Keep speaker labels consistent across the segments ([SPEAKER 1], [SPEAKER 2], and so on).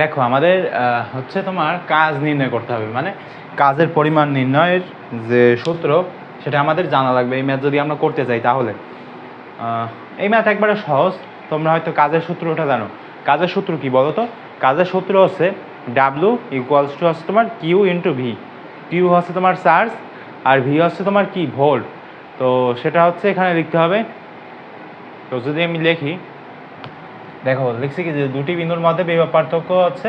[SPEAKER 1] দেখো, আমাদের হচ্ছে তোমার কাজ নির্ণয় করতে হবে। মানে কাজের পরিমাণ নির্ণয়ের যে সূত্র, সেটা আমাদের জানা লাগবে। এই ম্যাথ যদি আমরা করতে চাই তাহলে। এই ম্যাথ একবারে সহজ। তোমরা হয়তো কাজের সূত্রটা জানো। কাজের সূত্র কি বলো তো কাজের সূত্র হচ্ছে ডাব্লু ইকুয়ালস টু হচ্ছে তোমার কিউ ইন্টু ভি কিউ হচ্ছে তোমার চার্জ, আর ভি হচ্ছে তোমার কি? ভোল্ট। তো সেটা হচ্ছে এখানে লিখতে হবে। তো যদি আমি লিখি দেখো, লিখছি কি যে দুটি বিন্দুর মধ্যে বিভব পার্থক্য হচ্ছে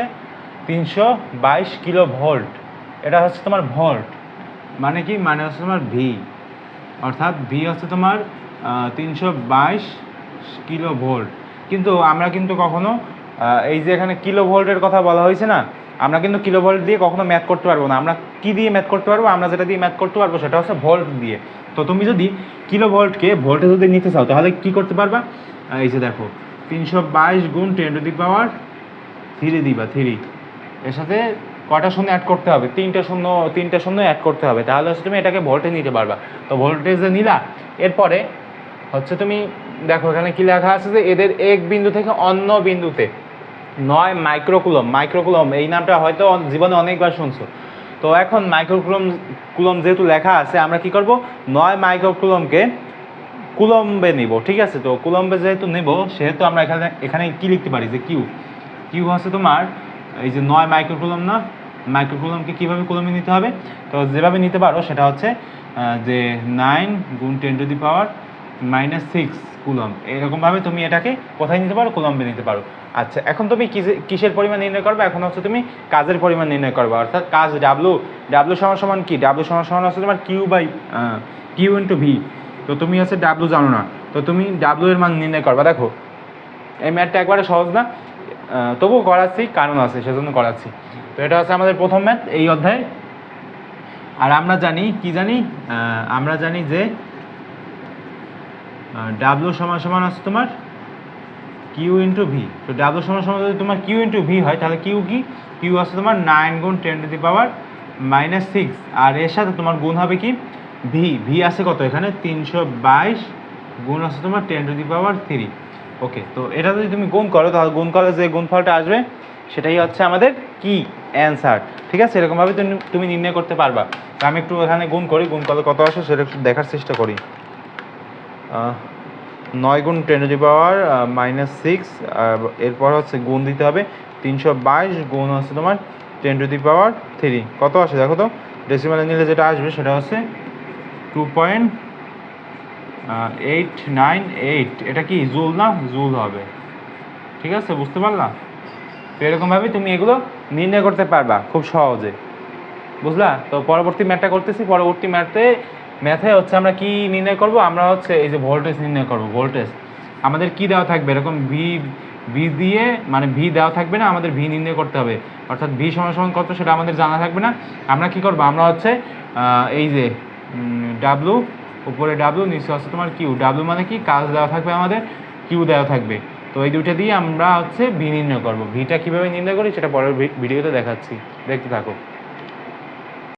[SPEAKER 1] তিনশো বাইশ কিলো ভোল্ট। এটা হচ্ছে তোমার ভোল্ট। মানে কি? মানে হচ্ছে তোমার ভি অর্থাৎ ভি হচ্ছে তোমার তিনশো বাইশ কিলো ভোল্ট। কিন্তু আমরা কিন্তু কখনো এই যে এখানে কিলো ভোল্টের কথা বলা হয়েছে না, আমরা কিন্তু কিলো ভোল্ট দিয়ে কখনো ম্যাথ করতে পারব না। আমরা কি দিয়ে ম্যাথ করতে পারব? আমরা যেটা দিয়ে ম্যাথ করতে পারব সেটা হচ্ছে ভোল্ট দিয়ে। তো তুমি যদি কিলো ভোল্টকে ভোল্টে যদি নিতে চাও, তাহলে কি করতে পারবা? এই যে দেখো তিনশো বাইশ গুণ ten to the power three দিবা থ্রি এর সাথে কটা শূন্য অ্যাড করতে হবে? তিনটা শূন্য তিনটা শূন্য অ্যাড করতে হবে। তাহলে হচ্ছে তুমি এটাকে ভোল্টে নিতে পারবা। তো ভোল্টেজে নিলা। এরপরে হচ্ছে তুমি দেখো, এখানে কি লেখা আছে যে এদের এক বিন্দু থেকে অন্য বিন্দুতে নয় মাইক্রোকুলম মাইক্রোকুলম এই নামটা হয়তো জীবনে অনেকবার শুনছো। তো এখন মাইক্রোকুলম কুলম যেহেতু লেখা আছে, আমরা কি করব? নয় মাইক্রোকুলমকে কুলম্বে নিব, ঠিক আছে? তো কুলম্বে যেহেতু নেব, সেহেতু আমরা এখানে এখানে কি লিখতে পারি? যে কিউ কিউ হচ্ছে তোমার, এই যে নয় মাইক্রোকুলম না? মাইক্রোকুলমকে কীভাবে কুলমে নিতে হবে? তো যেভাবে নিতে পারো, সেটা হচ্ছে যে নাইন গুণ ten to the power minus six coulomb এরকমভাবে তুমি এটাকে কোথায় নিতে পারো? কুলম্বে নিতে পারো। আচ্ছা এখন তুমি কিসে- কিসের পরিমাণ নির্ণয় করবে? এখন হচ্ছে তুমি কাজের পরিমাণ নির্ণয় করবে। অর্থাৎ কাজ ডাব্লু ডাব্লু সমান সমান কি? ডাব্লু সমান সমান হচ্ছে তোমার Q by Q into V তো তুমি হচ্ছে ডাব্লু জানো না। তো তুমি ডাব্লু এর মান নির্ণয় করবা। দেখো, এই ম্যাথটা একবারে সহজ না। তবুও করাচ্ছি, কারণ আছে, সেজন্য করাচ্ছি। তো এটা হচ্ছে আমাদের প্রথম ম্যাথ এই অধ্যায়ে। আর আমরা জানি, কি জানি? আমরা জানি যে ডাব্লু সমান সমান আছে তোমার কিউ ইন্টু ভি তো ডাব্লু সমান সমান যদি তোমার কিউ ইন্টু ভি হয়, তাহলে কিউ কি? কিউ আছে তোমার নাইন গুণ ten to the power minus six আর এর সাথে তোমার গুণ হবে কি? ভি ভি আছে কত এখানে? তিনশো বাইশ গুণ আছে তোমার ten to the power three okay তো এটা যদি তুমি গুণ করো, তাহলে গুণ করলে যে গুণফলটা আসবে, সেটাই হচ্ছে আমাদের কি অ্যান্সার ঠিক আছে? এরকমভাবে তুমি তুমি নির্ণয় করতে পারবা। আমি একটু এখানে গুণ করি, গুণ করলে কত আসে সেটা একটু দেখার চেষ্টা করি। নয় গুণ ten to the power minus six এরপর হচ্ছে গুণ দিতে হবে। তিনশো বাইশ গুণ হচ্ছে তোমার ten to the power three কত আসে দেখো তো? ডেসিমালে নিলে যেটা আসবে সেটা হচ্ছে two point eight nine eight এটা কি জুল না? জুল হবে। ঠিক আছে? বুঝতে পারলাম তো এরকমভাবে তুমি এগুলো নির্ণয় করতে পারবা খুব সহজে। বুঝলা? তো পরবর্তী ম্যাথটা করতেছি। পরবর্তী ম্যাথে ম্যাথে হচ্ছে আমরা কি নির্ণয় করব? আমরা হচ্ছে এই যে ভোল্টেজ নির্ণয় করব ভোল্টেজ আমাদের কি দেওয়া থাকবে? এরকম ভি ভি দিয়ে মানে ভি দেওয়া থাকবে না, আমাদের ভি নির্ণয় করতে হবে। অর্থাৎ ভি সমান সমান কত সেটা আমাদের জানা থাকবে না। আমরা কি করব? আমরা হচ্ছে এই যে ডাব্লু উপরে ডাব্লু নিচে হচ্ছে তোমার কিউ ডাব্লু মানে কি? কাজ দেওয়া থাকবে আমাদের কিউ দেওয়া থাকবে। তো এই দুইটা দিয়ে আমরা হচ্ছে ভি নির্ণয় করব। ভিটা কীভাবে নির্ণয় করি সেটা পরের ভিডিওতে দেখাচ্ছি। দেখতে থাকো।